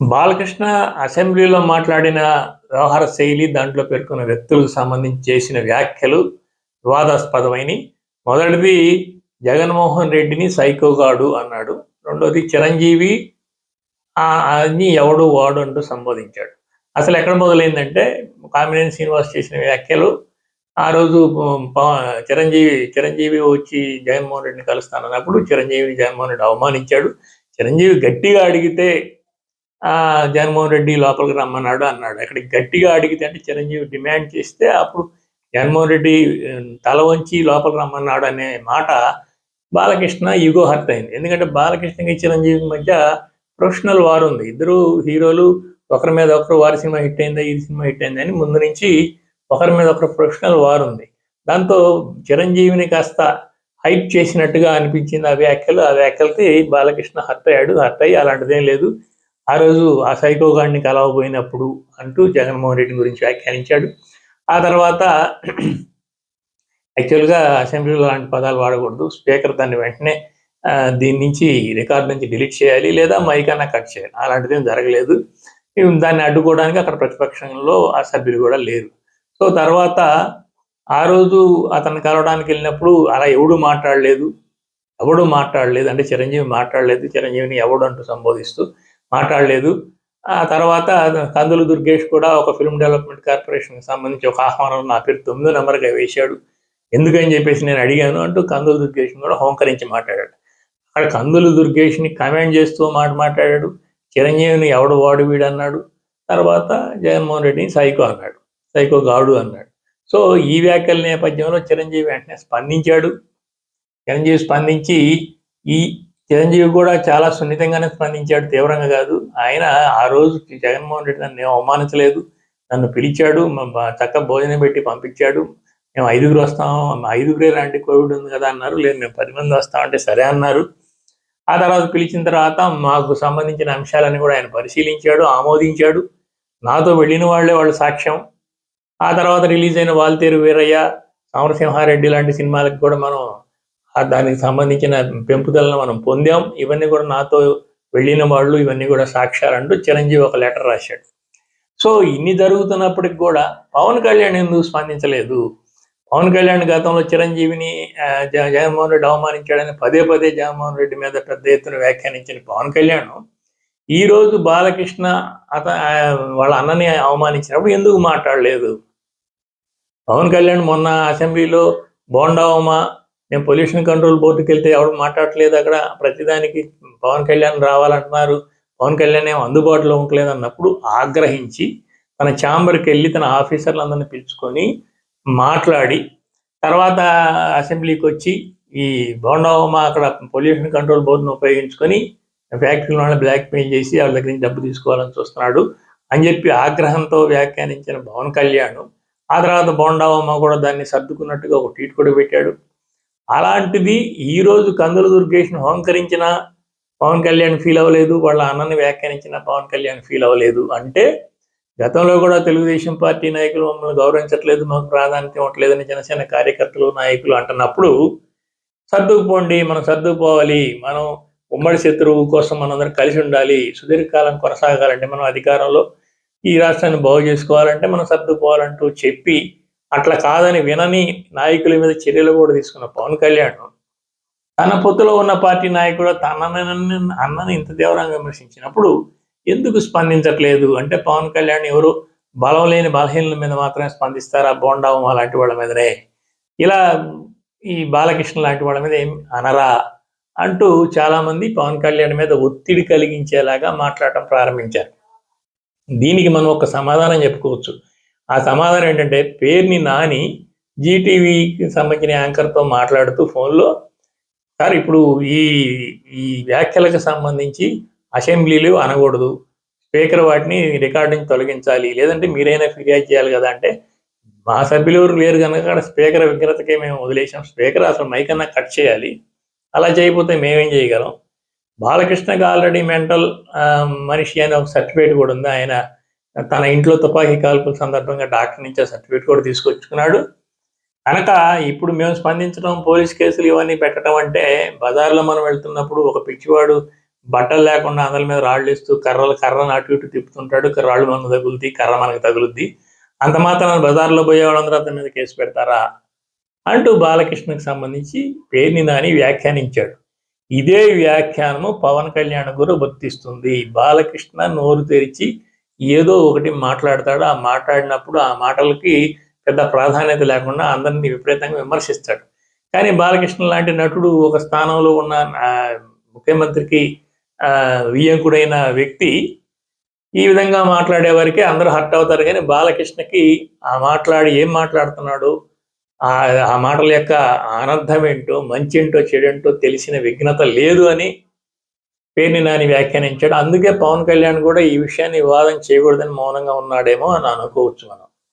బాలకృష్ణ అసెంబ్లీలో మాట్లాడిన వ్యవహార శైలి దాంట్లో పేర్కొన్న వ్యక్తులకు సంబంధించి చేసిన వ్యాఖ్యలు వివాదాస్పదమైన మొదటిది జగన్మోహన్ రెడ్డిని సైకోగాడు అన్నాడు. రెండోది చిరంజీవి అన్ని ఎవడు వాడు అంటూ సంబోధించాడు. అసలు ఎక్కడ మొదలైందంటే కామినేని శ్రీనివాస్ చేసిన వ్యాఖ్యలు ఆ రోజు చిరంజీవి చిరంజీవి వచ్చి జగన్మోహన్ రెడ్డిని కలుస్తానన్నప్పుడు చిరంజీవిని జగన్మోహన్ రెడ్డి అవమానించాడు. చిరంజీవి గట్టిగా అడిగితే జగన్మోహన్ రెడ్డి లోపలికి రమ్మన్నాడు అన్నాడు. అక్కడ గట్టిగా అడిగితే అంటే చిరంజీవి డిమాండ్ చేస్తే అప్పుడు జగన్మోహన్ రెడ్డి తల వంచి లోపలికి రమ్మన్నాడు అనే మాట బాలకృష్ణ యుగో హర్ట్ అయింది. ఎందుకంటే బాలకృష్ణకి చిరంజీవి మధ్య ప్రొఫెషనల్ వార్ ఉంది. ఇద్దరు హీరోలు ఒకరి మీద ఒకరు వారి సినిమా హిట్ అయిందా ఈ సినిమా హిట్ అయిందా అని ముందు నుంచి ఒకరి మీద ఒకరు ప్రొఫెషనల్ వార్ ఉంది. దాంతో చిరంజీవిని కాస్త హైప్ చేసినట్టుగా అనిపించింది ఆ వ్యాఖ్యలు. ఆ వ్యాఖ్యలకి బాలకృష్ణ హర్ట్ అయ్యాడు. హర్ట్ అయ్యి అలాంటిదేం లేదు. ఆ రోజు ఆ సైకో గాడిని కలవబోయినప్పుడు అంటూ జగన్మోహన్ రెడ్డి గురించి వ్యాఖ్యానించాడు. ఆ తర్వాత యాక్చువల్గా అసెంబ్లీలో లాంటి పదాలు వాడకూడదు. స్పీకర్ దాన్ని వెంటనే దీని నుంచి రికార్డ్ నుంచి డిలీట్ చేయాలి లేదా మైక్ అన్నా కట్ చేయాలి. అలాంటిది ఏం జరగలేదు దాన్ని అడ్డుకోవడానికి అక్కడ ప్రతిపక్షంలో ఆ సభ్యులు కూడా లేరు. సో తర్వాత ఆ రోజు అతను కలవడానికి వెళ్ళినప్పుడు అలా ఎవడు మాట్లాడలేదు. ఎవడు మాట్లాడలేదు. అంటే చిరంజీవి మాట్లాడలేదు. చిరంజీవిని ఎవడు అంటూ సంబోధిస్తూ మాట్లాడలేదు. ఆ తర్వాత కందులు దుర్గేష్ కూడా ఒక ఫిల్మ్ డెవలప్మెంట్ కార్పొరేషన్కి సంబంధించి ఒక ఆహ్వానం నా పేరు తొమ్మిదో నెంబర్గా వేశాడు. ఎందుకని చెప్పేసి నేను అడిగాను అంటూ కందులు దుర్గేష్ని కూడా హోంకరించి మాట్లాడాడు. అక్కడ కందులు దుర్గేష్ని కమెంట్ చేస్తూ మాట మాట్లాడాడు. చిరంజీవిని ఎవడు వాడు వీడు అన్నాడు. తర్వాత జగన్మోహన్ రెడ్డిని సైకో అన్నాడు. సైకో గాడు అన్నాడు. సో ఈ వ్యాఖ్యల నేపథ్యంలో చిరంజీవి వెంటనే స్పందించాడు. చిరంజీవి స్పందించి ఈ చిరంజీవి కూడా చాలా సున్నితంగానే స్పందించాడు తీవ్రంగా కాదు. ఆయన ఆ రోజు జగన్మోహన్ రెడ్డి నన్ను అవమానించలేదు. నన్ను పిలిచాడు చక్క భోజనం పెట్టి పంపించాడు. మేము ఐదుగురు వస్తాం ఐదుగురే లాంటి కోవిడ్ ఉంది కదా అన్నారు. లేదు మేము పది మంది వస్తామంటే సరే అన్నారు. ఆ తర్వాత పిలిచిన తర్వాత మాకు సంబంధించిన అంశాలని కూడా ఆయన పరిశీలించాడు ఆమోదించాడు. నాతో వెళ్ళిన వాళ్ళే వాళ్ళ సాక్ష్యం. ఆ తర్వాత రిలీజ్ అయిన వాల్తేరు వీరయ్య సమరసింహారెడ్డి లాంటి సినిమాలకు కూడా మనం దానికి సంబంధించిన పెంపుదలను మనం పొందాం. ఇవన్నీ కూడా నాతో వెళ్ళిన వాళ్ళు ఇవన్నీ కూడా సాక్ష్యాలంటూ చిరంజీవి ఒక లెటర్ రాశాడు. సో ఇన్ని జరుగుతున్నప్పటికి కూడా పవన్ కళ్యాణ్ ఎందుకు స్పందించలేదు? పవన్ కళ్యాణ్ గతంలో చిరంజీవిని జగన్మోహన్ రెడ్డి అవమానించాడని పదే పదే జగన్మోహన్ రెడ్డి మీద పెద్ద ఎత్తున వ్యాఖ్యానించిన పవన్ కళ్యాణ్ ఈ రోజు బాలకృష్ణ అత వాళ్ళ అన్నని అవమానించినప్పుడు ఎందుకు మాట్లాడలేదు? పవన్ కళ్యాణ్ మొన్న అసెంబ్లీలో బోండావమా నేను పొల్యూషన్ కంట్రోల్ బోర్డుకి వెళ్తే ఎవరు మాట్లాడట్లేదు అక్కడ. ప్రతిదానికి పవన్ కళ్యాణ్ రావాలంటున్నారు. పవన్ కళ్యాణ్ ఏం అందుబాటులో ఉండలేదు అన్నప్పుడు ఆగ్రహించి తన ఛాంబర్కి వెళ్ళి తన ఆఫీసర్లందరినీ పిలుచుకొని మాట్లాడి తర్వాత అసెంబ్లీకి వచ్చి ఈ బోండావమా అక్కడ పొల్యూషన్ కంట్రోల్ బోర్డును ఉపయోగించుకొని ఫ్యాక్టరీలో వాళ్ళని బ్లాక్మెయిల్ చేసి వాళ్ళ దగ్గర నుంచి డబ్బు తీసుకోవాలని చూస్తున్నాడు అని చెప్పి ఆగ్రహంతో వ్యాఖ్యానించిన పవన్ కళ్యాణ్. ఆ తర్వాత బోండావమ్మ కూడా దాన్ని సర్దుకున్నట్టుగా ఒక ట్వీట్ కూడా పెట్టాడు. అలాంటిది ఈ రోజు కందుల దుర్గేష్ను హోంకరించిన పవన్ కళ్యాణ్ ఫీల్ అవ్వలేదు వాళ్ళ అన్నని వ్యాఖ్యానించిన పవన్ కళ్యాణ్ ఫీల్ అవ్వలేదు. అంటే గతంలో కూడా తెలుగుదేశం పార్టీ నాయకులు మమ్మల్ని గౌరవించట్లేదు మాకు ప్రాధాన్యత ఇవ్వట్లేదని జనసేన కార్యకర్తలు నాయకులు అంటున్నప్పుడు సర్దుకుపోండి మనం సర్దుకుపోవాలి మనం ఉమ్మడి శత్రువు కోసం మనందరం కలిసి ఉండాలి సుదీర్ఘకాలం కొనసాగాలంటే మనం అధికారంలో ఈ రాష్ట్రాన్ని బాగు చేసుకోవాలంటే మనం సర్దుకుపోవాలంటూ చెప్పి అట్లా కాదని వినని నాయకుల మీద చర్యలు కూడా తీసుకున్న పవన్ కళ్యాణ్ తన పొత్తులో ఉన్న పార్టీ నాయకుడు తనని అన్నని- ఇంత తీవ్రంగా విమర్శించినప్పుడు ఎందుకు స్పందించట్లేదు? అంటే పవన్ కళ్యాణ్ ఎవరు? బలం లేని బలహీనుల మీద మాత్రమే స్పందిస్తారా? బోండావం అలాంటి వాళ్ళ మీదనే. ఇలా ఈ బాలకృష్ణ లాంటి వాళ్ళ మీద ఏం అనరా? అంటూ చాలా మంది పవన్ కళ్యాణ్ మీద ఒత్తిడి కలిగించేలాగా మాట్లాడటం ప్రారంభించారు. దీనికి మనం ఒక సమాధానం చెప్పుకోవచ్చు. ఆ సమాధానం ఏంటంటే పేరుని నాని జీటీవీకి సంబంధించిన యాంకర్తో మాట్లాడుతూ ఫోన్లో సార్ ఇప్పుడు ఈ ఈ వ్యాఖ్యలకు సంబంధించి అసెంబ్లీలు అనకూడదు. స్పీకర్ వాటిని రికార్డింగ్ నుంచి తొలగించాలి. లేదంటే మీరైనా ఫిర్యాదు చేయాలి కదా అంటే మా సభ్యులు ఎవరు లేరు కనుక స్పీకర్ విగ్రతకే మేము వదిలేసాం. స్పీకర్ అసలు మైక్ అన్నా కట్ చేయాలి. అలా చేయకపోతే మేమేం చేయగలం? బాలకృష్ణకి ఆల్రెడీ మెంటల్ మనిషి అనే ఒక సర్టిఫికేట్ కూడా ఉంది. ఆయన తన ఇంట్లో తుపాకీ కాల్పుల సందర్భంగా డాక్టర్ నుంచి ఆ సర్టిఫికేట్ కూడా తీసుకొచ్చుకున్నాడు. కనుక ఇప్పుడు మేము స్పందించడం పోలీస్ కేసులు ఇవన్నీ పెట్టడం అంటే బజార్లో మనం వెళ్తున్నప్పుడు ఒక పిచ్చివాడు బట్టలు లేకుండా అందరి మీద రాళ్ళు ఇస్తూ కర్రలు కర్రను అటు ఇటు తిప్పుతుంటాడు. రాళ్ళు మనకు తగులుద్ది కర్ర మనకు తగులుద్ది. అంత మాత్రం బజార్లో పోయే వాళ్ళందరూ అతని మీద కేసు పెడతారా? అంటూ బాలకృష్ణకు సంబంధించి పేరుని నాని వ్యాఖ్యానించాడు. ఇదే వ్యాఖ్యానము పవన్ కళ్యాణ్ గురు వర్తిస్తుంది బాలకృష్ణ నోరు తెరిచి ఏదో ఒకటి మాట్లాడతాడు. ఆ మాట్లాడినప్పుడు ఆ మాటలకి పెద్ద ప్రాధాన్యత లేకుండా అందరినీ విపరీతంగా విమర్శిస్తాడు. కానీ బాలకృష్ణ లాంటి నటుడు ఒక స్థానంలో ఉన్న ఆ, ముఖ్యమంత్రికి ఆ, వ్యక్తి ఈ విధంగా మాట్లాడే వారికి అందరూ హర్ట్ అవుతారు. కానీ బాలకృష్ణకి ఆ మాట్లాడి ఏం మాట్లాడుతున్నాడు ఆ ఆ మాటల యొక్క అనర్థం ఏంటో మంచి ఏంటో చెడేంటో తెలిసిన విఘ్నత లేదు అని పేర్ని నాని వ్యాఖ్యానించాడు. అందుకే పవన్ కళ్యాణ్ కూడా ఈ విషయాన్ని వివాదం చేయకూడదని మౌనంగా ఉన్నాడేమో అని అనుకోవచ్చు మనం.